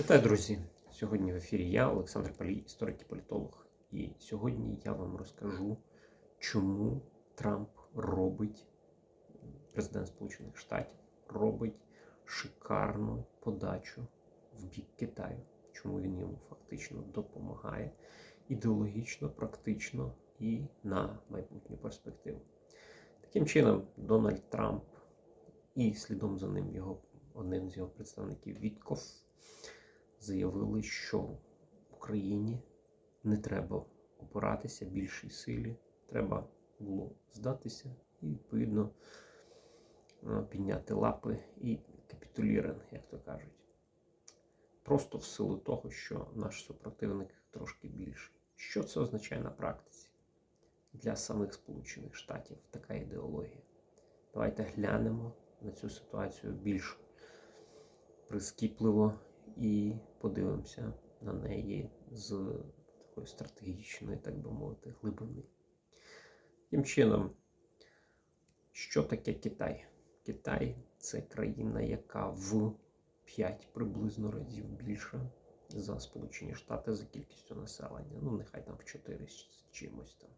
Вітаю, друзі! Сьогодні в ефірі я, Олександр Палій, історик і політолог. І сьогодні я вам розкажу, чому Трамп робить, президент Сполучених Штатів, робить шикарну подачу в бік Китаю. Чому він йому фактично допомагає ідеологічно, практично і на майбутню перспективу. Таким чином, Дональд Трамп і слідом за ним його одним з його представників Вітков заявили, що Україні не треба опиратися більшій силі, треба було здатися і, відповідно, е, підняти лапи і капітулірен, як то кажуть. Просто в силу того, що наш супротивник трошки більший. Що це означає на практиці для самих Сполучених Штатів така ідеологія? Давайте глянемо на цю ситуацію більш прискіпливо і подивимося на неї з такої стратегічної, так би мовити, глибини. Таким чином, що таке Китай? Китай це країна, яка в 5 приблизно разів більша за Сполучені Штати за кількістю населення. Ну, нехай там в 4 з чимось там.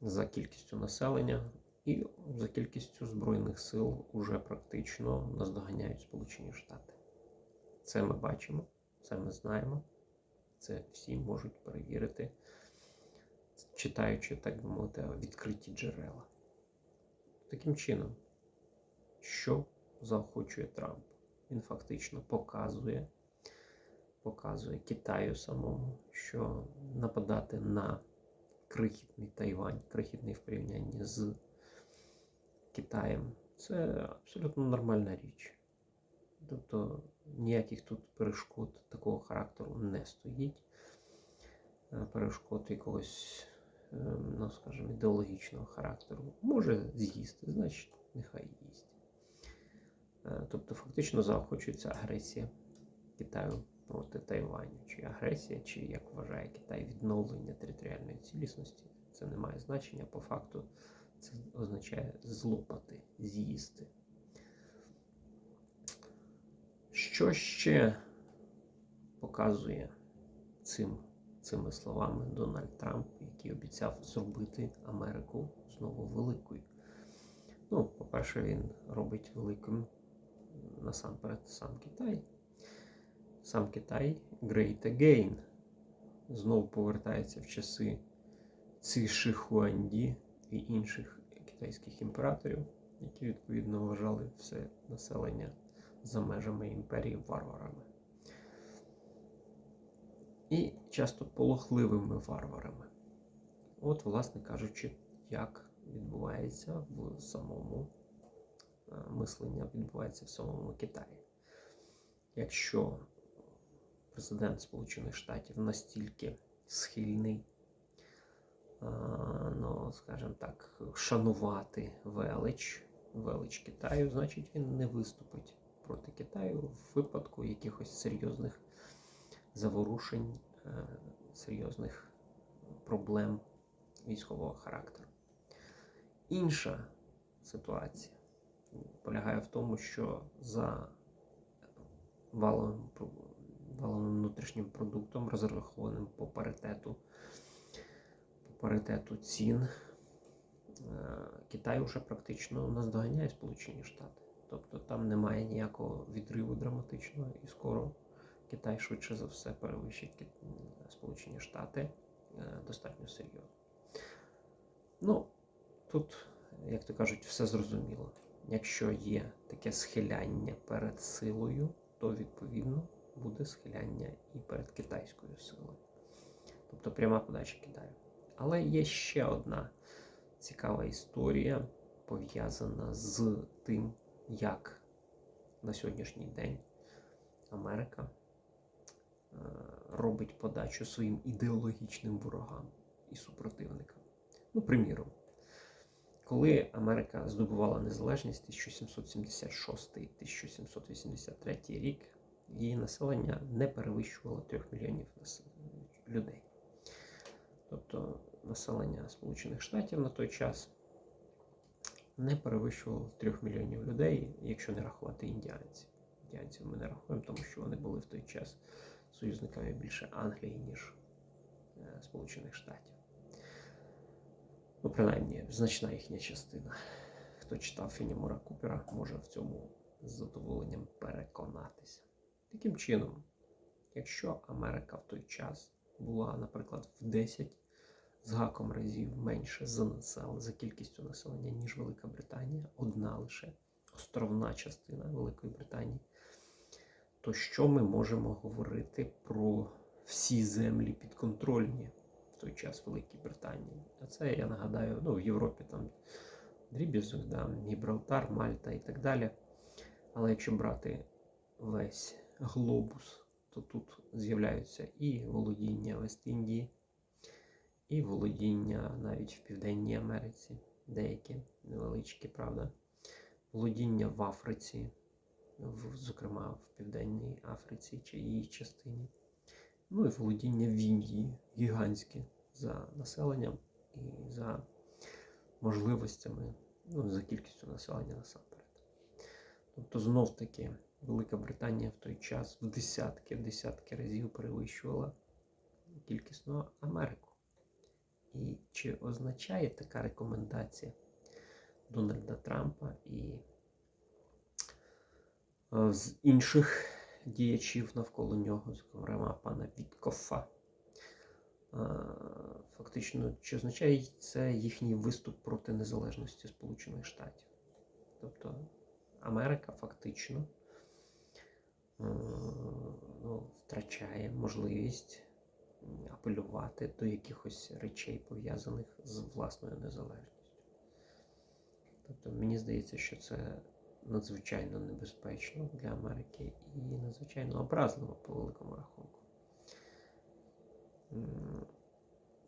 За кількістю населення і за кількістю Збройних сил уже практично наздоганяють Сполучені Штати. Це ми бачимо, це ми знаємо, це всі можуть перевірити, читаючи, так би мовити, відкриті джерела. Таким чином, що заохочує Трамп? Він фактично показує, показує Китаю самому, що нападати на крихітний Тайвань, крихітний в порівнянні з Китаєм, це абсолютно нормальна річ. Тобто ніяких тут перешкод такого характеру не стоїть. Е, перешкод якогось, ем, ну скажімо, ідеологічного характеру. Може з'їсти, значить, нехай їсть. Е, тобто, фактично заохочується агресія Китаю проти Тайваню. Чи агресія, чи, як вважає Китай, відновлення територіальної цілісності. Це не має значення. По факту це означає злопати, з'їсти. Що ще показує цим, цими словами Дональд Трамп, який обіцяв зробити Америку знову великою? Ну, по-перше, він робить великим насамперед сам Китай. Сам Китай Great Again знову повертається в часи Ци Шихуанді і інших китайських імператорів, які відповідно вважали все населення за межами імперії варварами. І часто полохливими варварами. От, власне кажучи, як відбувається в самому е, мислення відбувається в самому Китаї. Якщо президент Сполучених Штатів настільки схильний, е, ну, скажімо так, шанувати велич, велич Китаю, значить він не виступить проти Китаю в випадку якихось серйозних заворушень, е, серйозних проблем військового характеру. Інша ситуація полягає в тому, що за валовим, валовим внутрішнім продуктом, розрахованим по паритету, по паритету цін, е, Китай вже практично наздоганяє Сполучені Штати. Тобто там немає ніякого відриву драматичного і скоро Китай швидше за все перевищить Сполучені Штати е, достатньо серйозно. Ну, тут, як то кажуть, все зрозуміло. Якщо є таке схиляння перед силою, то відповідно буде схиляння і перед китайською силою. Тобто пряма подача Китаю. Але є ще одна цікава історія пов'язана з тим як на сьогоднішній день Америка е, робить подачу своїм ідеологічним ворогам і супротивникам. Ну, приміром, коли Америка здобувала незалежність 1776-1783 рік, її населення не перевищувало 3 мільйонів людей. Тобто населення Сполучених Штатів на той час не перевищувало 3 мільйонів людей, якщо не рахувати індіанців. радянців ми не рахуємо, тому що вони були в той час союзниками більше Англії, ніж е, Сполучених Штатів. Ну, принаймні, значна їхня частина. Хто читав Фінімора Купера, може в цьому з задоволенням переконатися. Таким чином, якщо Америка в той час була, наприклад, в 10 з гаком разів менше за насел, за кількістю населення, ніж Велика Британія, одна лише островна частина Великої Британії, то що ми можемо говорити про всі землі підконтрольні в той час Великій Британії? А це я нагадаю, ну в Європі там дріб'язок, да, Гібралтар, Мальта і так далі. Але якщо брати весь глобус, то тут з'являються і володіння Вест-Індії, і володіння навіть в Південній Америці, деякі невеличкі, правда, володіння в Африці, в, зокрема в Південній Африці чи її частині. Ну і володіння в Індії гігантське за населенням і за можливостями, ну, за кількістю населення насамперед. Тобто, знов таки, Велика Британія в той час в десятки, в десятки разів перевищувала кількісно Америку. І чи означає така рекомендація Дональда Трампа і е, з інших діячів навколо нього, зокрема пана Віткофа, е, фактично, чи означає це їхній виступ проти незалежності Сполучених Штатів? Тобто Америка фактично е, ну, втрачає можливість апелювати до якихось речей, пов'язаних з власною незалежністю. Тобто мені здається, що це надзвичайно небезпечно для Америки і надзвичайно образливо по великому рахунку.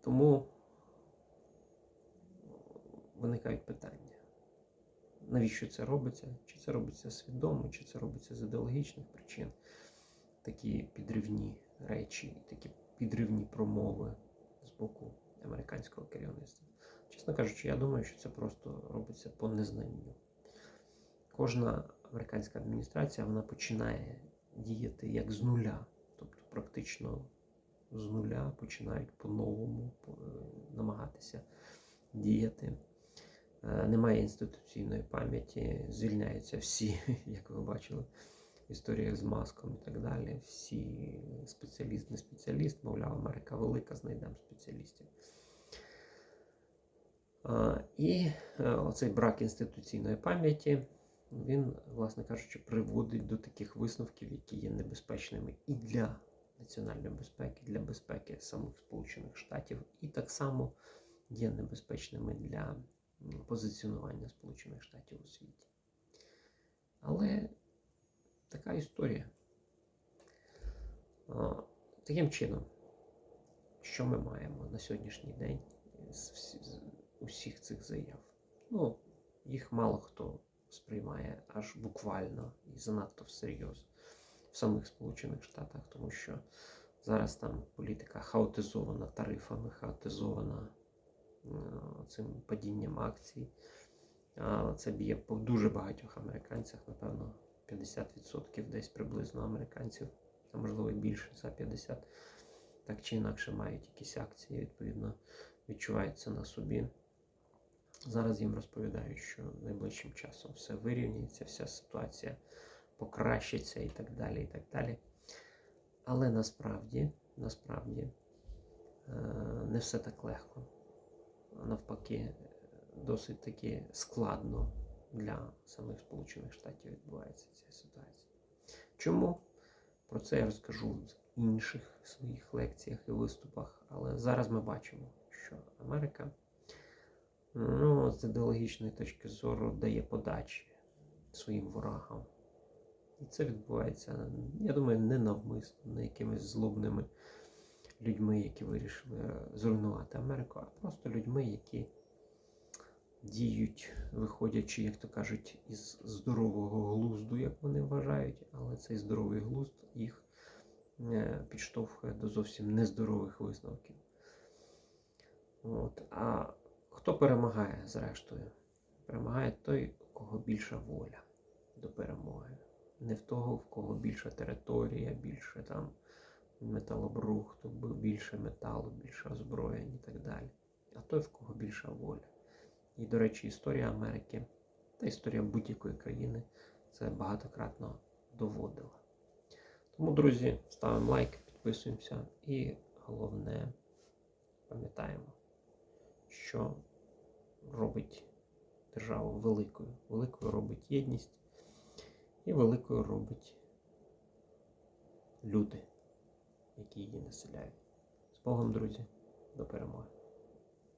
Тому виникають питання. Навіщо це робиться? Чи це робиться свідомо, чи це робиться з ідеологічних причин? Такі підривні речі, такі підривні промови з боку американського керівництва. Чесно кажучи, я думаю, що це просто робиться по незнанню. Кожна американська адміністрація вона починає діяти як з нуля, тобто практично з нуля починають по-новому е, намагатися діяти. Е, Немає інституційної пам'яті, звільняються всі, як ви бачили, в історіях з маском і так далі. Всі спеціаліст, не спеціаліст, мовляв, Америка велика, знайдемо спеціалістів. І е, оцей брак інституційної пам'яті, він, власне кажучи, приводить до таких висновків, які є небезпечними і для національної безпеки, для безпеки самих Сполучених Штатів, і так само є небезпечними для позиціонування Сполучених Штатів у світі. Але така історія. Таким чином, що ми маємо на сьогоднішній день з усіх цих заяв? Ну, їх мало хто сприймає аж буквально і занадто всерйоз в самих Сполучених Штатах, тому що зараз там політика хаотизована тарифами, хаотизована цим падінням акцій. Це б'є по дуже багатьох американцях, напевно, 50% десь приблизно американців, а можливо і більше за 50%, так чи інакше мають якісь акції, відповідно, відчуваються на собі. Зараз їм розповідають, що найближчим часом все вирівняється, вся ситуація покращиться і так далі. і так далі. Але насправді, насправді е, не все так легко. Навпаки, досить таки складно для самих Сполучених Штатів відбувається ця ситуація. Чому? Про це я розкажу в інших своїх лекціях і виступах. Але зараз ми бачимо, що Америка ну, з ідеологічної точки зору дає подачі своїм ворогам. І це відбувається, я думаю, не навмисно, не якимись злобними людьми, які вирішили зруйнувати Америку, а просто людьми, які діють, виходячи, як то кажуть, із здорового глузду, як вони вважають, але цей здоровий глузд їх е, підштовхує до зовсім нездорових висновків. От. А хто перемагає, зрештою? Перемагає той, у кого більша воля до перемоги. не в того, в кого більша територія, більше там металобрухту, більше металу, більше озброєнь і так далі. А той, в кого більша воля. І, до речі, історія Америки та історія будь-якої країни це багатократно доводила. Тому, друзі, ставимо лайк, підписуємося і головне пам'ятаємо, що робить державу великою. Великою робить єдність і великою робить люди, які її населяють. З Богом, друзі, до перемоги!